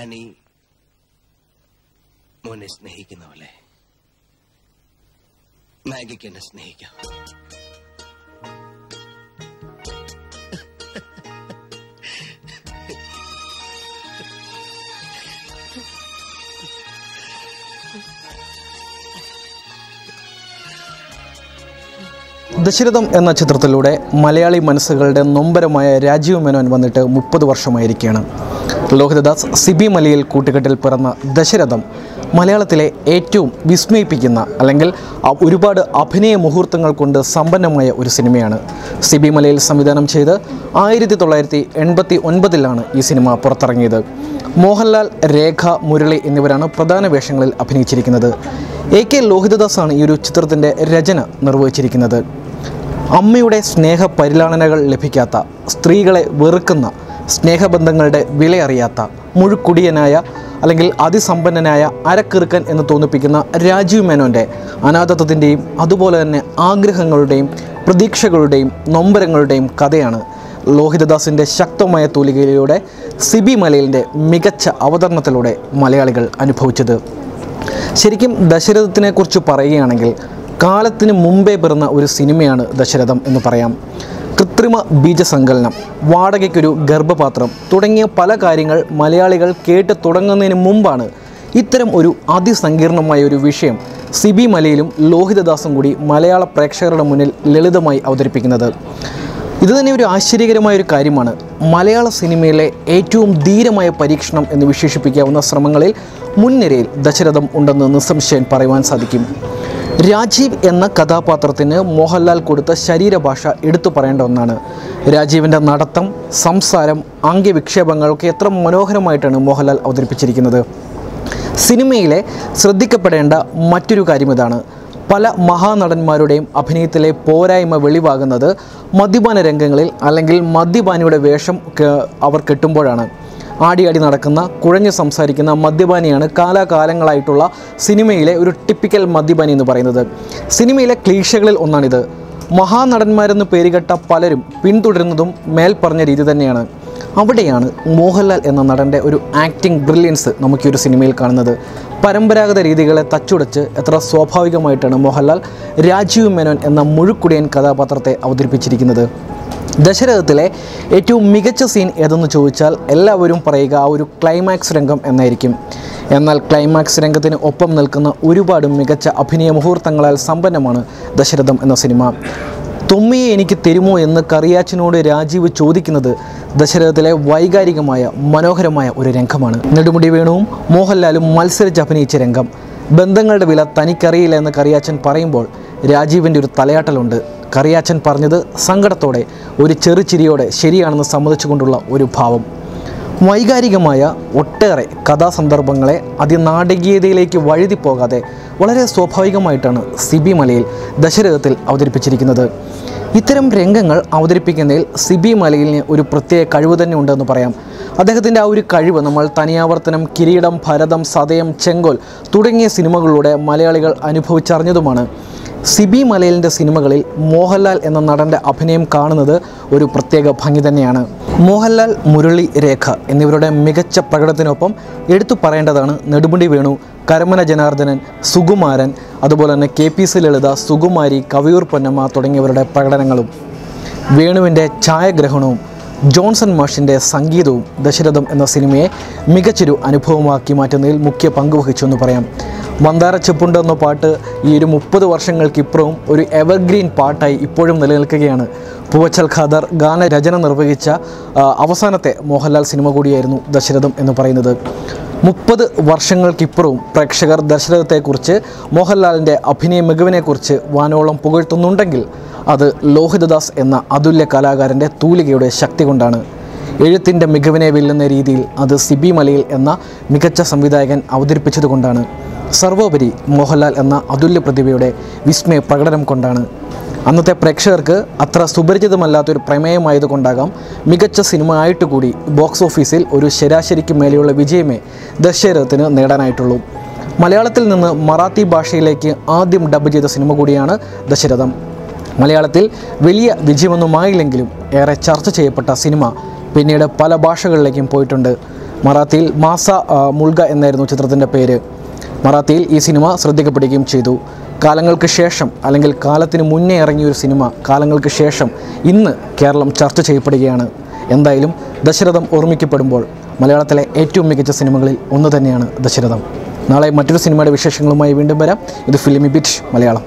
Annie മോനെ സ്നേഹിക്കുന്ന പോലെ മാഗിക്ക് എന്നെ സ്നേഹിക്കാം. ദശരഥം എന്ന ചിത്രത്തിലൂടെ മലയാളി മനസ്സുകളുടെ നൊമ്പരമായ രാജീവ് മേനോൻ വന്നിട്ട് മുപ്പത് വർഷമായിരിക്കുകയാണ്. ലോഹിതദാസ് സിബി മലയിൽ കൂട്ടുകെട്ടിൽ പിറന്ന ദശരഥം മലയാളത്തിലെ ഏറ്റവും വിസ്മയിപ്പിക്കുന്ന അല്ലെങ്കിൽ ഒരുപാട് അഭിനയ മുഹൂർത്തങ്ങൾ കൊണ്ട് സമ്പന്നമായ ഒരു സിനിമയാണ് സിബി മലയിൽ സംവിധാനം ചെയ്ത് ആയിരത്തി തൊള്ളായിരത്തി എൺപത്തി ഒൻപതിലാണ് ഈ സിനിമ പുറത്തിറങ്ങിയത്. മോഹൻലാൽ രേഖ മുരളി എന്നിവരാണ് പ്രധാന വേഷങ്ങളിൽ അഭിനയിച്ചിരിക്കുന്നത്. എ കെ ലോഹിതദാസാണ് ഈ ഒരു ചിത്രത്തിന്റെ രചന നിർവഹിച്ചിരിക്കുന്നത്. അമ്മയുടെ സ്നേഹ പരിലാളനകൾ ലഭിക്കാത്ത സ്ത്രീകളെ വെറുക്കുന്ന സ്നേഹബന്ധങ്ങളുടെ വിലയറിയാത്ത മുഴുക്കുടിയനായ അല്ലെങ്കിൽ അതിസമ്പന്നനായ അരക്കിറുക്കൻ എന്ന് തോന്നിപ്പിക്കുന്ന രാജീവ് മേനോന്റെ അനാഥത്വത്തിന്റെയും അതുപോലെ തന്നെ ആഗ്രഹങ്ങളുടെയും പ്രതീക്ഷകളുടെയും നൊമ്പരങ്ങളുടെയും കഥയാണ് ലോഹിതദാസിന്റെ ശക്തമായ തൂലികയിലൂടെ സിബി മലയിലിന്റെ മികച്ച അവതരണത്തിലൂടെ മലയാളികൾ അനുഭവിച്ചത്. ശരിക്കും ദശരഥത്തിനെക്കുറിച്ച് പറയുകയാണെങ്കിൽ കാലത്തിന് മുമ്പേ പിറന്ന ഒരു സിനിമയാണ് ദശരഥം എന്ന് പറയാം. കൃത്രിമ ബീജസങ്കലനം വാടകയ്ക്കൊരു ഗർഭപാത്രം തുടങ്ങിയ പല കാര്യങ്ങൾ മലയാളികൾ കേട്ട് തുടങ്ങുന്നതിന് മുമ്പാണ് ഇത്തരം ഒരു അതിസങ്കീർണമായ ഒരു വിഷയം സിബി മലയിലും ലോഹിതദാസും കൂടി മലയാള പ്രേക്ഷകരുടെ മുന്നിൽ ലളിതമായി അവതരിപ്പിക്കുന്നത്. ഇത് തന്നെ ഒരു ആശ്ചര്യകരമായ ഒരു കാര്യമാണ്. മലയാള സിനിമയിലെ ഏറ്റവും ധീരമായ പരീക്ഷണം എന്ന് വിശേഷിപ്പിക്കാവുന്ന ശ്രമങ്ങളിൽ മുൻനിരയിൽ ദശരഥം ഉണ്ടെന്ന് നിസ്സംശയം പറയുവാൻ സാധിക്കും. രാജീവ് എന്ന കഥാപാത്രത്തിന് മോഹൻലാൽ കൊടുത്ത ശരീരഭാഷ എടുത്തു പറയേണ്ട ഒന്നാണ്. രാജീവിന്റെ നടത്തം സംസാരം ആംഗ്യവിക്ഷേപങ്ങളൊക്കെ എത്ര മനോഹരമായിട്ടാണ് മോഹൻലാൽ അവതരിപ്പിച്ചിരിക്കുന്നത്. സിനിമയിലെ ശ്രദ്ധിക്കപ്പെടേണ്ട മറ്റൊരു കാര്യം ഇതാണ്. പല മഹാനടന്മാരുടെയും അഭിനയത്തിലെ പോരായ്മ വെളിവാകുന്നത് മദ്യപാന രംഗങ്ങളിൽ അല്ലെങ്കിൽ മദ്യപാനിയുടെ വേഷം അവർ കെട്ടുമ്പോഴാണ്. ആടിയാടി നടക്കുന്ന കുഴഞ്ഞു സംസാരിക്കുന്ന മദ്യപാനിയാണ് കാലാകാലങ്ങളായിട്ടുള്ള സിനിമയിലെ ഒരു ടിപ്പിക്കൽ മദ്യപാനി എന്ന് പറയുന്നത്. സിനിമയിലെ ക്ലീഷകളിൽ ഒന്നാണിത്. മഹാനടന്മാരെന്ന് പേരുകെട്ട പലരും പിന്തുടരുന്നതും മേൽപ്പറഞ്ഞ രീതി തന്നെയാണ്. അവിടെയാണ് മോഹൻലാൽ എന്ന നടന്റെ ഒരു ആക്ടിംഗ് ബ്രില്യൻസ് നമുക്ക് ഈ ഒരു സിനിമയിൽ കാണുന്നത്. പരമ്പരാഗത രീതികളെ തച്ചുടച്ച് എത്ര സ്വാഭാവികമായിട്ടാണ് മോഹൻലാൽ രാജീവ് മേനോൻ എന്ന മുഴുക്കുടിയൻ കഥാപാത്രത്തെ അവതരിപ്പിച്ചിരിക്കുന്നത്. ദശരഥത്തിലെ ഏറ്റവും മികച്ച സീൻ ഏതെന്ന് ചോദിച്ചാൽ എല്ലാവരും പറയുക ആ ഒരു ക്ലൈമാക്സ് രംഗം എന്നായിരിക്കും. എന്നാൽ ക്ലൈമാക്സ് രംഗത്തിന് ഒപ്പം നിൽക്കുന്ന ഒരുപാട് മികച്ച അഭിനയ മുഹൂർത്തങ്ങളാൽ സമ്പന്നമാണ് ദശരഥം എന്ന സിനിമ. തുമ്മിയെ എനിക്ക് തരുമോ എന്ന് കറിയാച്ചനോട് രാജീവ് ചോദിക്കുന്നത് ദശരഥത്തിലെ വൈകാരികമായ മനോഹരമായ ഒരു രംഗമാണ്. നെടുമുടി വേണുവും മോഹൻലാലും മത്സരിച്ച് അഭിനയിച്ച രംഗം. ബന്ധങ്ങളുടെ വില തനിക്കറിയില്ല എന്ന് കറിയാച്ചൻ പറയുമ്പോൾ രാജീവിന്റെ ഒരു തലയാട്ടലുണ്ട്. കറിയാച്ചൻ പറഞ്ഞത് സങ്കടത്തോടെ ഒരു ചെറുചിരിയോടെ ശരിയാണെന്ന് സമ്മതിച്ചുകൊണ്ടുള്ള ഒരു ഭാവം. വൈകാരികമായ ഒട്ടേറെ കഥാസന്ദർഭങ്ങളെ അതിനാടകീയതയിലേക്ക് വഴുതി പോകാതെ വളരെ സ്വാഭാവികമായിട്ടാണ് സിബി മലയിൽ ദശരഥത്തിൽ അവതരിപ്പിച്ചിരിക്കുന്നത്. ഇത്തരം രംഗങ്ങൾ അവതരിപ്പിക്കുന്നതിൽ സിബി മലയിലിന് ഒരു പ്രത്യേക കഴിവ് തന്നെ ഉണ്ടെന്ന് പറയാം. അദ്ദേഹത്തിന്റെ ആ ഒരു കഴിവ് നമ്മൾ തനിയാവർത്തനം കിരീടം ഭരതം സതയം ചെങ്കോൽ തുടങ്ങിയ സിനിമകളിലൂടെ മലയാളികൾ അനുഭവിച്ചറിഞ്ഞതുമാണ്. സിബി മലയിലിന്റെ സിനിമകളിൽ മോഹൻലാൽ എന്ന നടന്റെ അഭിനയം കാണുന്നത് ഒരു പ്രത്യേക ഭംഗി തന്നെയാണ്. മോഹൻലാൽ മുരളി രേഖ എന്നിവരുടെ മികച്ച പ്രകടനത്തിനൊപ്പം എടുത്തു പറയേണ്ടതാണ് നെടുമുടി വേണു കരമന ജനാർദ്ദനൻ സുകുമാരൻ അതുപോലെ തന്നെ K P C Lalitha Sukumari Kaviyoor Ponnamma തുടങ്ങിയവരുടെ പ്രകടനങ്ങളും. വേണുവിന്റെ ഛായഗ്രഹണവും ജോൺസൺ മാഷിന്റെ സംഗീതവും ദശരഥം എന്ന സിനിമയെ മികച്ചൊരു അനുഭവമാക്കി മാറ്റുന്നതിൽ മുഖ്യ പങ്ക് വഹിച്ചു എന്ന് പറയാം. മന്ദാര ചെപ്പുണ്ട് എന്ന പാട്ട് ഈ ഒരു മുപ്പത് വർഷങ്ങൾക്കിപ്പുറവും ഒരു എവർഗ്രീൻ പാട്ടായി ഇപ്പോഴും നിലനിൽക്കുകയാണ്. പൂവച്ചൽ ഖാദർ ഗാനരചന നിർവഹിച്ച അവസാനത്തെ മോഹൻലാൽ സിനിമ കൂടിയായിരുന്നു ദശരഥം എന്ന് പറയുന്നത്. മുപ്പത് വർഷങ്ങൾക്കിപ്പുറവും പ്രേക്ഷകർ ദശരഥത്തെക്കുറിച്ച് മോഹൻലാലിന്റെ അഭിനയ മികവിനെക്കുറിച്ച് വാനോളം പുകഴ്ത്തുന്നുണ്ടെങ്കിൽ അത് ലോഹിതദാസ് എന്ന അതുല്യ കലാകാരന്റെ തൂലികയുടെ ശക്തി കൊണ്ടാണ്. എഴുത്തിന്റെ മികവിനെ വെല്ലുന്ന രീതിയിൽ അത് സിബി മലയിൽ എന്ന മികച്ച സംവിധായകൻ അവതരിപ്പിച്ചതുകൊണ്ടാണ്. സർവോപരി മോഹൻലാൽ എന്ന അതുല്യ പ്രതിഭയുടെ വിസ്മയ പ്രകടനം കൊണ്ടാണ്. അന്നത്തെ പ്രേക്ഷകർക്ക് അത്ര സുപരിചിതമല്ലാത്തൊരു പ്രമേയമായതുകൊണ്ടാകാം മികച്ച സിനിമ ആയിട്ട് കൂടി ബോക്സ് ഓഫീസിൽ ഒരു ശരാശരിക്ക് മേലെയുള്ള വിജയമേ ദശരഥത്തിന് നേടാനായിട്ടുള്ളൂ. മലയാളത്തിൽ നിന്ന് മറാത്തി ഭാഷയിലേക്ക് ആദ്യം ഡബ് ചെയ്ത സിനിമ കൂടിയാണ് ദശരഥം. മലയാളത്തിൽ വലിയ വിജയമൊന്നുമായില്ലെങ്കിലും ഏറെ ചർച്ച ചെയ്യപ്പെട്ട സിനിമ പിന്നീട് പല ഭാഷകളിലേക്കും പോയിട്ടുണ്ട്. മറാത്തിയിൽ മാസ മുൾഗ എന്നായിരുന്നു ചിത്രത്തിന്റെ പേര്. മറാത്തിയിൽ ഈ സിനിമ ശ്രദ്ധിക്കപ്പെടുകയും ചെയ്തു. കാലങ്ങൾക്ക് ശേഷം അല്ലെങ്കിൽ കാലത്തിന് മുന്നേ ഇറങ്ങിയ ഒരു സിനിമ കാലങ്ങൾക്ക് ശേഷം ഇന്ന് കേരളം ചർച്ച ചെയ്യപ്പെടുകയാണ്. എന്തായാലും ദശരഥം ഓർമ്മിക്കപ്പെടുമ്പോൾ മലയാളത്തിലെ ഏറ്റവും മികച്ച സിനിമകളിൽ ഒന്ന് തന്നെയാണ് ദശരഥം. നാളെ മറ്റൊരു സിനിമയുടെ വിശേഷങ്ങളുമായി വീണ്ടും വരാം. ഇത് ഫിലിമി ബിറ്റ് മലയാളം.